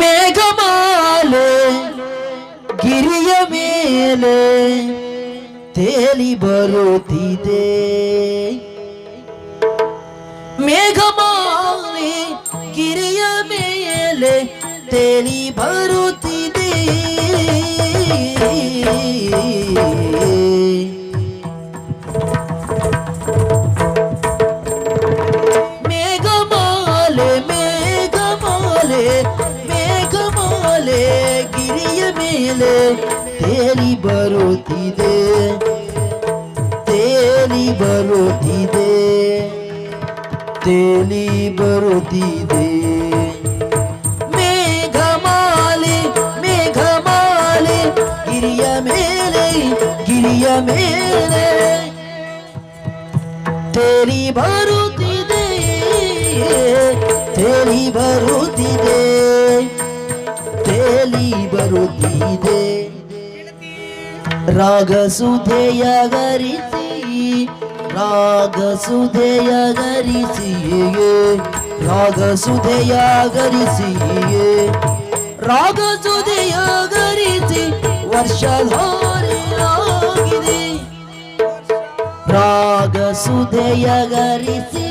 ಮೇಘಮಾಲೆ ಗಿರಿಯ ಮೇಲೆ ತೇಲಿ ಬರುತ್ತಿದೆ ಮೇಘಮಾಲೆ ಗಿರಿಯ ಮೇಲೆ ತೇಲಿ ಬರುತ್ತಿದೆ ಮೇಘಮಾಲೆ ಮೇಘಮಾಲೆ मिले, गिरिय मिले तेरी बरोती दे। तेरी बरोती दे। तेरी बरोती दे। मेघमाले गिरिया मेले गिरिया मेले। तेरी भरोती दे तेरी भरोती दे। ಮರುತಿದೆ ರಾಗಸುಧೆಯ ಗರಿಸಿ ರಾಗಸುಧೆಯ ಗರಿಸಿಯೇ ರಾಗಸುಧೆಯ ಗರಿಸಿಯೇ ರಾಗಸುಧೆಯ ಗರಿಸಿ ವರ್ಷಧಾರಿಯಾಗಿದೆ ರಾಗಸುಧೆಯ ಗರಿಸಿ